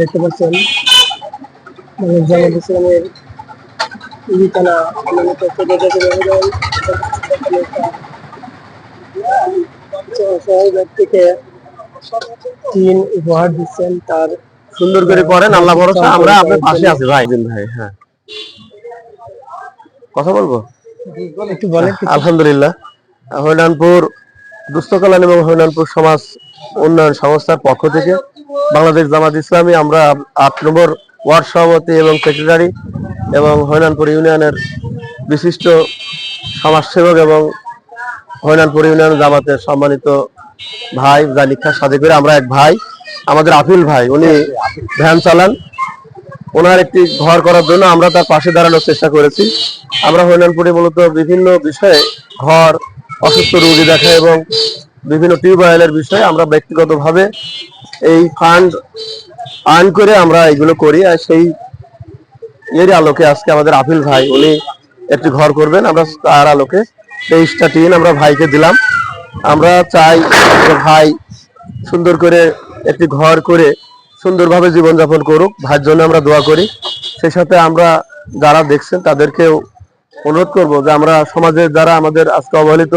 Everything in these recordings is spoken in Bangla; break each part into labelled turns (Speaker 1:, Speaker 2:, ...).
Speaker 1: দেখতে পাচ্ছেন। মানে জামাত ইসলামের তিন উপহার দিচ্ছেন তার
Speaker 2: সুন্দর করে করেন আল্লাহ ভরসা আমরা আপনার পাশে আছি ভাই। দিন ভাই হ্যাঁ কথা বলব
Speaker 1: একটু বলেন
Speaker 2: আলহামদুলিল্লাহ। হরিনানপুর দুস্থ কল্যাণ এবং হরিনানপুর সমাজ উন্নয়ন সংস্থার পক্ষ থেকে বাংলাদেশ জামাত ইসলামী, আমরা আট নম্বর ওয়ার্ড সভাপতি এবং সেক্রেটারি এবং হরিনানপুর ইউনিয়নের বিশিষ্ট সমাজসেবক এবং হরিনানপুর ইউনিয়ন জামাতের সম্মানিত ভাই সাথে করে আমরা এক ভাই, আমাদের আফিল ভাই, উনি ভ্যান চালান। ওনার একটি ঘর করার জন্য আমরা তার পাশে দাঁড়ানোর চেষ্টা করেছি। আমরা হরিনানপুরে মূলত বিভিন্ন বিষয়ে ঘর, অসুস্থ রোগী দেখা এবং বিভিন্ন টিউবওয়েলের বিষয়ে আমরা ব্যক্তিগতভাবে এই ফান্ড আর্ন করে আমরা এগুলো করি। আর সেই এর আলোকে আজকে আমাদের আপিল ভাই, উনি একটি ঘর করবেন। আমরা তার আলোকে তেইশটা টিন আমরা ভাইকে দিলাম। আমরা চাই ভাই সুন্দর করে একটি ঘর করে সুন্দরভাবে জীবনযাপন করুক, ভাইয়ের জন্য আমরা দোয়া করি। সেই সাথে আমরা যারা দেখছেন তাদেরকেও অনুরোধ করব যে আমরা সমাজের যারা আমাদের আজকে অবহেলিত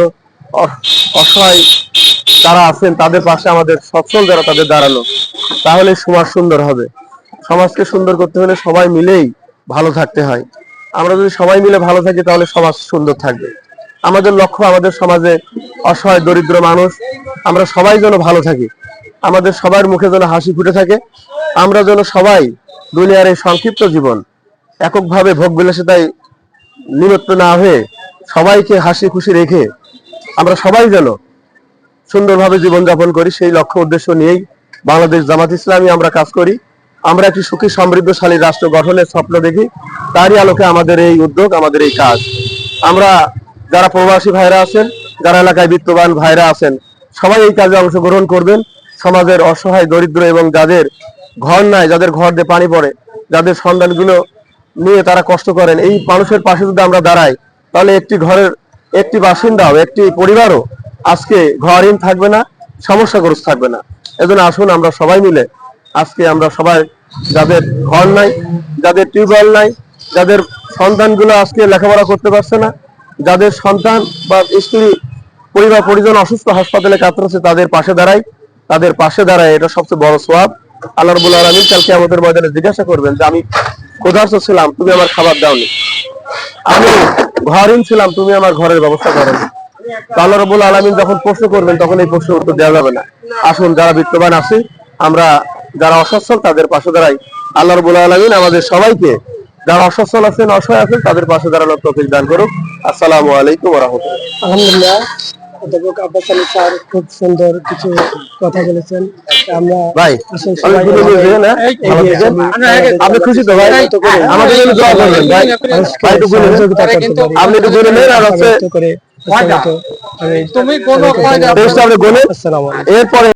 Speaker 2: অসহায় যারা আছেন, তাদের পাশে আমাদের সচ্ছল যারা, তাদের দাঁড়ানো তাহলে সমাজ সুন্দর হবে। সমাজকে সুন্দর করতে হলে সবাই মিলেই ভালো থাকতে হয়। আমরা যদি সবাই মিলে ভালো থাকি, তাহলে সমাজ সুন্দর থাকবে। আমাদের লক্ষ্য আমাদের সমাজে অসহায়, দরিদ্র মানুষ। আমরা সবাই যেন ভালো থাকি। আমাদের সবার মুখে যেন হাসি ফুটে থাকে। আমরা যেন সবাই দুনিয়ার এই সংক্ষিপ্ত জীবন এককভাবে ভোগ বিলাসিতায় নিমত্ত না হয়ে সবাইকে হাসি খুশি রেখে আমরা সবাই যেন সুন্দরভাবে জীবনযাপন করি, সেই লক্ষ্য উদ্দেশ্য নিয়েই বাংলাদেশ জামাত ইসলামী আমরা কাজ করি। আমরা একটি সুখী, সমৃদ্ধশালী রাষ্ট্র গঠনের স্বপ্ন দেখি। তারই আলোকে আমাদের এই উদ্যোগ, আমাদের এই কাজ। আমরা যারা প্রবাসী ভাইরা আছেন, যারা এলাকায় বিত্তবান ভাইরা আছেন, সবাই এই কাজে অংশগ্রহণ করবেন। সমাজের অসহায়, দরিদ্র এবং যাদের ঘর নাই, যাদের ঘর দিয়ে পানি পড়ে, যাদের সন্তানগুলো নিয়ে তারা কষ্ট করেন, এই মানুষের পাশে যদি আমরা দাঁড়াই, তাহলে একটি ঘরের একটি বাসিন্দাও, একটি পরিবারও আজকে ঘরহীন থাকবে না, সমস্যাগ্রস্ত থাকবে না। এজন্য আসুন আমরা সবাই মিলে আজকে আমরা সবাই যাদের ঘর নাই, যাদের টিউবওয়েল নাই, যাদের সন্তানগুলো আজকে লেখাপড়া করতে পারছে না, যাদের সন্তান বা স্ত্রী, পরিবার পরিজন অসুস্থ হাসপাতালে কাতরাচ্ছে তাদের পাশে দাঁড়াই। তাদের পাশে দাঁড়ায়, এটা সবচেয়ে বড় সোয়াব। আল্লাহ রবুল আলমিন কালকে আমাদের ময়দানে জিজ্ঞাসা করবেন যে, আমি ক্ষুধার্ত ছিলাম? তুমি আমার খাবার দাওনি। আমি ঘরহীন ছিলাম, তুমি আমার ঘরের ব্যবস্থা করনি। আল্লাহ রবুল আলমিন যখন প্রশ্ন করবেন তখন এই প্রশ্নের উত্তর দেওয়া যাবে না। আসুন যারা বিত্তবান আছি আমরা যারা অসচ্ছল তাদের পাশে দাঁড়াই। আল্লাহ রবুল আলমিন আমাদের সবাইকে যারা অসচ্ছল আছেন অসহায় আছেন তাদের পাশে দাঁড়ানোর তৌফিক দান করুক। আসসালামু আলাইকুম রহমতুল্লাহ।
Speaker 1: আলহামদুলিল্লাহ অধ্যাপক আব্বাস আলী স্যার খুব সুন্দর কিছু কথা বলেছেন। আমরা
Speaker 2: ভাই। আপনি খুশি তো ভাই? আমাদের জন্য দোয়া করবেন ভাই। ভাই একটু গুনে নেন। আপনি একটু গুনে নেন আর হচ্ছে
Speaker 1: আমি
Speaker 3: তুমি কোন কয়টা
Speaker 2: এরপরে